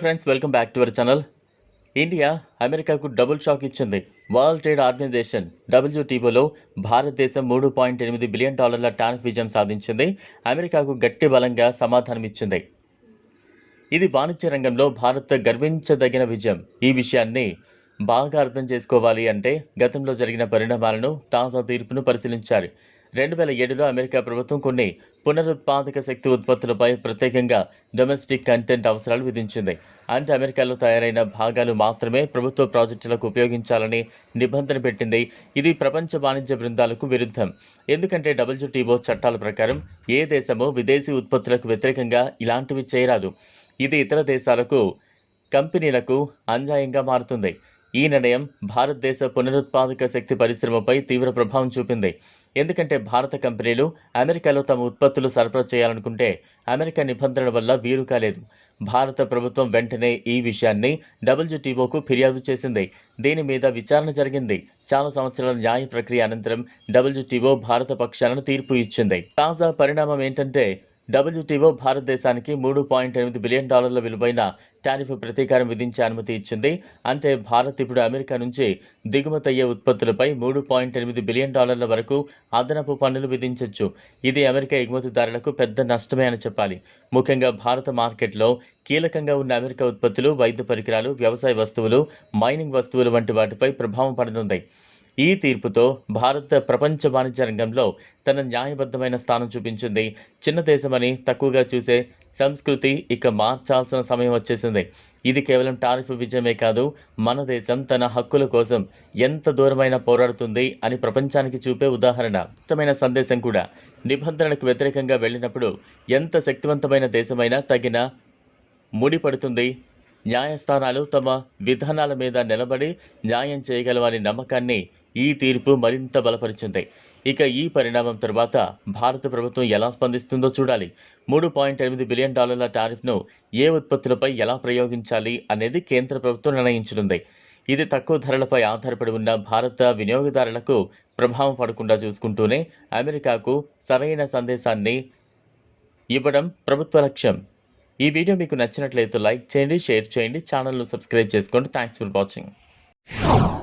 Friends welcome back to our channel India అమెరికాకు double shock ఇచ్చింది. World trade organisation డబ్ల్యూటీఓలో భారతదేశం మూడు పాయింట్ ఎనిమిది బిలియన్ డాలర్ల టారిఫ్ విజయం సాధించింది. అమెరికాకు గట్టి బలంగా సమాధానం ఇచ్చింది. ఇది వాణిజ్య రంగంలో భారత్ గర్వించదగిన విజయం. ఈ విషయాన్ని బాగా అర్థం చేసుకోవాలి అంటే గతంలో జరిగిన పరిణామాలను తాజా తీర్పును పరిశీలించాలి. రెండు వేల ఏడులో అమెరికా ప్రభుత్వం కొన్ని పునరుత్పాదక శక్తి ఉత్పత్తులపై ప్రత్యేకంగా డొమెస్టిక్ కంటెంట్ అవసరాలు విధించింది. అంటే అమెరికాలో తయారైన భాగాలు మాత్రమే ప్రభుత్వ ప్రాజెక్టులకు ఉపయోగించాలని నిబంధన పెట్టింది. ఇది ప్రపంచ వాణిజ్య బృందాలకు విరుద్ధం. ఎందుకంటే డబ్ల్యూటీఓ చట్టాల ప్రకారం ఏ దేశమో విదేశీ ఉత్పత్తులకు వ్యతిరేకంగా ఇలాంటివి చేయరాదు. ఇది ఇతర దేశాలకు కంపెనీలకు అన్యాయంగా మారుతుంది. ఈ నిర్ణయం భారతదేశ పునరుత్పాదక శక్తి పరిశ్రమపై తీవ్ర ప్రభావం చూపింది. ఎందుకంటే భారత కంపెనీలు అమెరికాలో తమ ఉత్పత్తులు సరఫరా చేయాలనుకుంటే అమెరికా నిబంధనల వల్ల వీలు కాలేదు. భారత ప్రభుత్వం వెంటనే ఈ విషయాన్ని డబ్ల్యూటీఓకు ఫిర్యాదు చేసింది. దీని మీద విచారణ జరిగింది. చాలా సంవత్సరాల న్యాయ ప్రక్రియ అనంతరం డబ్ల్యూటీఓ భారత పక్షాలను తీర్పు ఇచ్చింది. తాజా పరిణామం ఏంటంటే డబ్ల్యూటీఓ భారతదేశానికి మూడు పాయింట్ ఎనిమిది బిలియన్ డాలర్ల విలువైన టారిఫ్ ప్రతీకారం విధించే అనుమతి ఇచ్చింది. అంటే భారత్ ఇప్పుడు అమెరికా నుంచి దిగుమతయ్యే ఉత్పత్తులపై మూడు పాయింట్ ఎనిమిది బిలియన్ డాలర్ల వరకు అదనపు పన్నులు విధించవచ్చు ఇది అమెరికా ఎగుమతిదారులకు పెద్ద నష్టమే అని చెప్పాలి. ముఖ్యంగా భారత మార్కెట్లో కీలకంగా ఉన్న అమెరికా ఉత్పత్తులు వైద్య పరికరాలు వ్యవసాయ వస్తువులు మైనింగ్ వస్తువులు వంటి వాటిపై ప్రభావం పడనుంది. ఈ తీర్పుతో భారత్ ప్రపంచ వాణిజ్య రంగంలో తన న్యాయబద్ధమైన స్థానం చూపించింది. చిన్న దేశమని తక్కువగా చూసే సంస్కృతి ఇక మార్చాల్సిన సమయం వచ్చేసింది. ఇది కేవలం టారిఫ్ విజయమే కాదు మన దేశం తన హక్కుల కోసం ఎంత దూరమైనా పోరాడుతుంది అని ప్రపంచానికి చూపే ఉదాహరణ. ఇష్టమైన సందేశం కూడా. నిబంధనలకు వ్యతిరేకంగా వెళ్ళినప్పుడు ఎంత శక్తివంతమైన దేశమైనా తగిన ముడిపడుతుంది న్యాయస్థానాలు తమ విధానాల మీద నిలబడి న్యాయం చేయగలవని నమ్మకాన్ని ఈ తీర్పు మరింత బలపరిచింది. ఇక ఈ పరిణామం తర్వాత భారత ప్రభుత్వం ఎలా స్పందిస్తుందో చూడాలి. మూడు పాయింట్ ఎనిమిది బిలియన్ డాలర్ల టారిఫ్ను ఏ ఉత్పత్తులపై ఎలా ప్రయోగించాలి అనేది కేంద్ర ప్రభుత్వం నిర్ణయించనుంది. ఇది తక్కువ ధరలపై ఆధారపడి ఉన్న భారత వినియోగదారులకు ప్రభావం పడకుండా చూసుకుంటూనే అమెరికాకు సరైన సందేశాన్ని ఇవ్వడం ప్రభుత్వ లక్ష్యం. ఈ వీడియో మీకు నచ్చినట్లయితే లైక్ చేయండి షేర్ చేయండి ఛానల్ను సబ్స్క్రైబ్ చేసుకోండి. Thanks for watching.